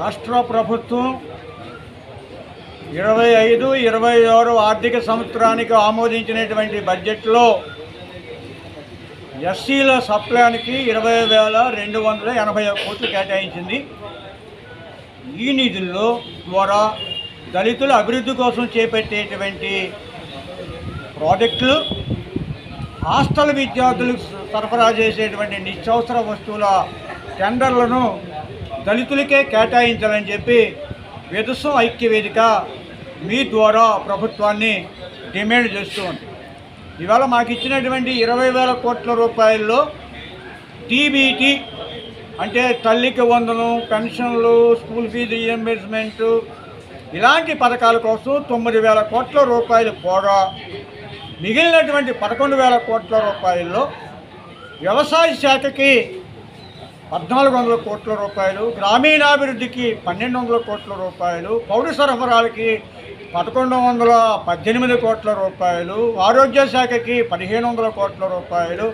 రాష్ట్ర ప్రభుత్వం ఇరవై ఐదు ఇరవై ఆరు ఆర్థిక సంవత్సరానికి ఆమోదించినటువంటి బడ్జెట్లో ఎస్సీల సప్లానికి ఇరవై వేల రెండు వందల ఎనభై ఒక్క కోట్లు కేటాయించింది. ఈ నిధుల్లో ద్వారా దళితుల అభివృద్ధి కోసం చేపట్టేటువంటి ప్రాజెక్టులు హాస్టల్ విద్యార్థులకు సరఫరా చేసేటువంటి నిత్యవసర వస్తువుల టెండర్లను దళితులకే కేటాయించాలని చెప్పి విదసం ఐక్య వేదిక మీ ద్వారా ప్రభుత్వాన్ని డిమాండ్ చేస్తూ ఉంది ఇవాళ మాకు ఇచ్చినటువంటి ఇరవై వేల కోట్ల రూపాయల్లో టీబీటీ అంటే తల్లికి వందనం పెన్షన్లు స్కూల్ ఫీజు రియంబర్స్మెంటు ఇలాంటి పథకాల కోసం తొమ్మిది వేల కోట్ల రూపాయలు పోగా మిగిలినటువంటి పదకొండు వేల కోట్ల రూపాయల్లో వ్యవసాయ శాఖకి పద్నాలుగు వందల కోట్ల రూపాయలు గ్రామీణాభివృద్ధికి పన్నెండు వందల కోట్ల రూపాయలు పౌర సరఫరాలకి పదకొండు వందల పద్దెనిమిది కోట్ల రూపాయలు ఆరోగ్య శాఖకి పదిహేను వందల కోట్ల రూపాయలు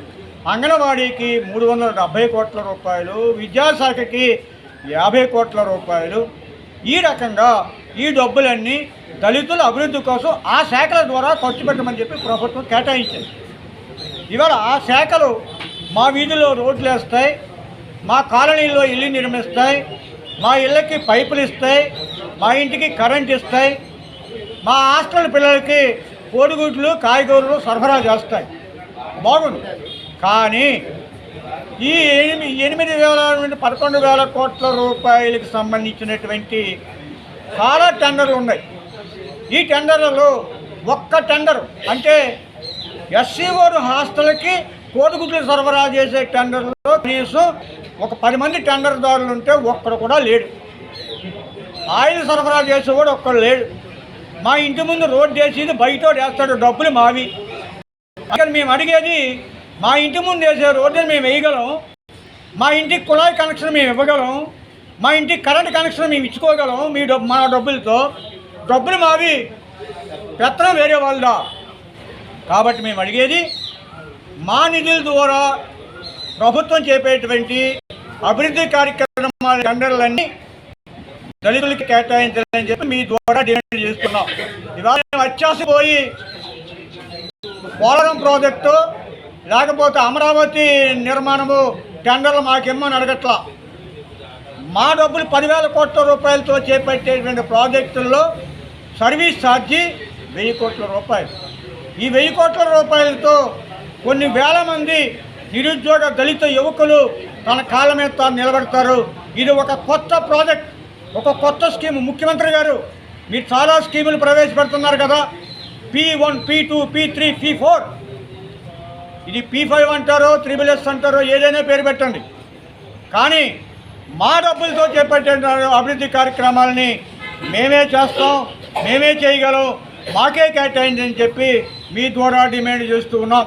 అంగన్వాడీకి మూడు వందల డెబ్భై కోట్ల రూపాయలు విద్యాశాఖకి యాభై కోట్ల రూపాయలు. ఈ రకంగా ఈ డబ్బులన్నీ దళితుల అభివృద్ధి కోసం ఆ శాఖల ద్వారా ఖర్చు పెట్టమని చెప్పి ప్రభుత్వం కేటాయించింది. ఇవాళ ఆ శాఖలు మా వీధిలో రోడ్లు వేస్తాయి మా కాలనీలో ఇల్లు నిర్మిస్తాయి మా ఇళ్ళకి పైపులు ఇస్తాయి మా ఇంటికి కరెంట్ ఇస్తాయి మా హాస్టల్ పిల్లలకి కోడిగుడ్లు కాయగూరలు సరఫరా చేస్తాయి. బాగుంది. కానీ ఈ ఎనిమిది ఎనిమిది వేల నుండి పదకొండు వేల కోట్ల రూపాయలకు సంబంధించినటువంటి చాలా టెండర్లు ఉన్నాయి. ఈ టెండర్లలో ఒక్క టెండర్ అంటే ఎస్సీఓరు హాస్టల్కి కోడిగుడ్లు సరఫరా చేసే టెండర్లో కనీసం ఒక పది మంది టెండర్దారులు ఉంటే ఒక్కడు కూడా లేడు. ఆయిల్ సరఫరా చేసేవాడు ఒక్కడు లేడు. మా ఇంటి ముందు రోడ్డు చేసేది బయట వేస్తాడు డబ్బులు మావి. అక్కడ మేము అడిగేది మా ఇంటి ముందు వేసే రోడ్డుని మేము వేయగలం మా ఇంటికి కుళాయి కనెక్షన్ మేము ఇవ్వగలం మా ఇంటికి కరెంట్ కనెక్షన్ మేము ఇచ్చుకోగలం మీ డబ్బు మా డబ్బులతో. డబ్బులు మావి పెత్తనం వేరే వాళ్ళదా? కాబట్టి మేము అడిగేది మా నిధుల ద్వారా ప్రభుత్వం చేపేటువంటి అభివృద్ధి కార్యక్రమాల టెండర్లన్నీ దళితులకి కేటాయించాలని చెప్పి మీ ద్వారా డిమాండ్ చేస్తున్నాం. ఇవాళ మేము అత్యాసపోయి పోలవరం ప్రాజెక్టు లేకపోతే అమరావతి నిర్మాణము టెండర్లు మాకేమని అడగట్లా? మా డబ్బులు పదివేల కోట్ల రూపాయలతో చేపట్టేటువంటి ప్రాజెక్టుల్లో సర్వీస్ ఛార్జీ వెయ్యి కోట్ల రూపాయలు. ఈ వెయ్యి కోట్ల రూపాయలతో కొన్ని వేల మంది నిరుద్యోగ దళిత యువకులు తన కాళ్ళ మీద తాను నిలబడతారు. ఇది ఒక కొత్త ప్రాజెక్ట్ ఒక కొత్త స్కీమ్. ముఖ్యమంత్రి గారు మీరు చాలా స్కీములు ప్రవేశపెడుతున్నారు కదా. P one P two P three P four. ఇది పీ ఫైవ్ అంటారో త్రిబుల్ ఎస్ అంటారో ఏదైనా పేరు పెట్టండి. కానీ మా డబ్బులతో చేపట్టే అభివృద్ధి కార్యక్రమాలని మేమే చేస్తాం మేమే చేయగలం మాకే కేటాయిందని చెప్పి మీ ద్వారా డిమాండ్ చేస్తూ ఉన్నాం.